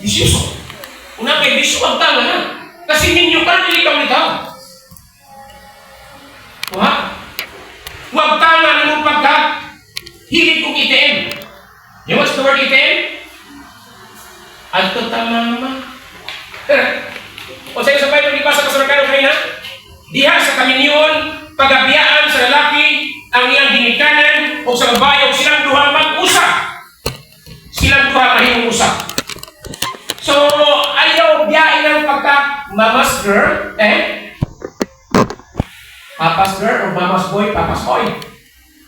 Bisyoso. Una kay bisyo, ang tanga na. Kasi ninyo ka, nilikaw-likaw. Ha? Huwag tanga na mong pagka hilig kong itiin. You what's the word itiin? Adto tamama. o sa sa Bible, di ba sa kasarakano kanina? Diha sa kaminyon, pagabiyaan sa lalaki, ang iyang ginikanan, o sa babae, o silang duha mag-usa. Silang duha mahimong usa. So, ayaw pagka mama's girl, eh? Papa's girl o mama's boy, papa's boy.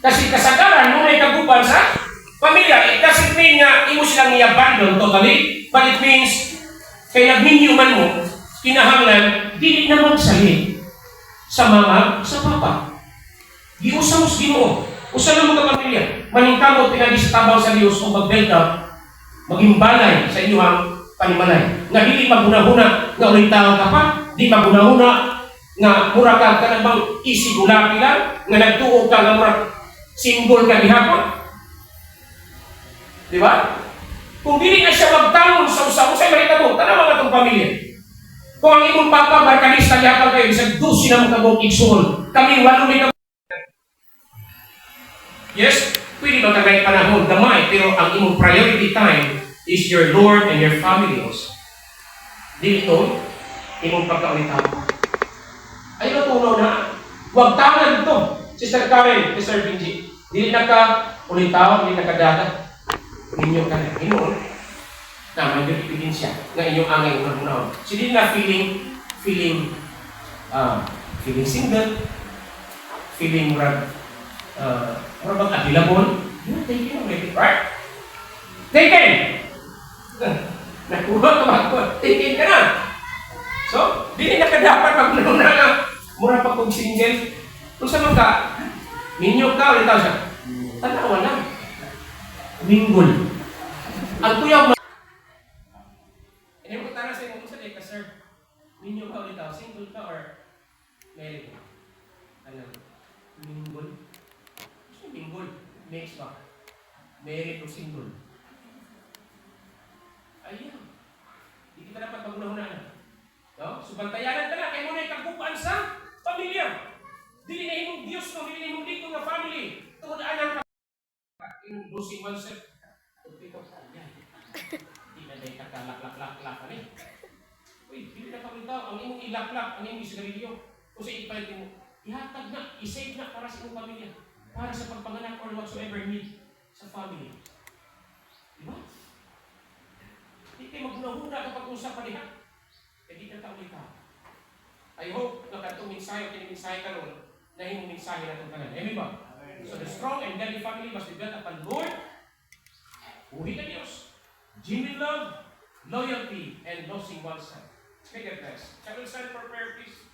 Kasi kasagaran, nung may kagupan sa pamilya, it doesn't mean nga imo silang i-abandon totally, but it means kay nagminyo man mo, kinahanglan, dili na magsalit sa mama, sa papa. Giusa mo sa ginoo. Usa lang mga pamilya. Maningkamot pinagi sa tabang sa Diyos o magbenta, maging balay sa inyong panimalay. Nga dili maghuna-huna nga ulit tao ka pa, di maghuna-huna nga mura ka ka bang isigulapi lang, nga nagtuo ka nga mura simbol ka gihapon. Di ba? Kung dili na siya magtanong sa usa, usay mahitabo, tanaw mga itong pamilya. Kung ang imong papa barkanista gihapon kayo, bisag dusi na mo kabog igsuhol. Kami walo ni Yes, pwede magkagay panahon, gamay, pero ang imong priority time is your Lord and your family also. Dito, imong pagkaulitaw. Ay, natunaw na. Huwag tama dito. Sister Karen, Sister Benji, dili na ka ulitaw, dili na ka dada. Ninyo ka na. Inoon. Na, may ebidensya nga inyong angay unang-unahon. So, di na feeling, feeling, uh, feeling single, feeling rag, uh, ano bang available? You're taken already, right? Taken! Nakuha ka? Taken ka na! So, di na ka dapat magnuna nga. Mura pa kong single. Kung sa mga ka, minyo ka, ulit siya. Tanawa na. Minggol. Ang kuya mo. Eh, mo tara sa inyo, sa ka, sir. Minyo ka ulit Single ka or married? Alam. Minggol. Gusto minggol. Next ba? Married o single? Ayun. Hindi kita dapat magunahunaan. No? Subantayanan ka na, kaya mo na ikagupaan sa pamilya. Dili na imong Diyos no, dili na imong dito nga family. Tungod-anan ka. Yung losing oneself. Tupito sa yan. Di na dahil kakalaklak-laklak ka rin. Uy, dili na kami tao. Ang imong ilaklak, ang imong sigarilyo. Kung sa ipalit mo, ihatag na, isave na para sa imong pamilya. Para sa pagpanganak or whatsoever need sa family. Di ba? Di kayo maghuna-huna kapag usap pa diha. Hindi ka tao ikaw. I hope na katong mensahe kinimensahe ka ron na yung mensahe na itong tanan. Amen ba? So the strong and godly family must be built upon Lord, buhay na Diyos, genuine love, loyalty, and losing oneself. Make it best. Shall we stand for prayer, please?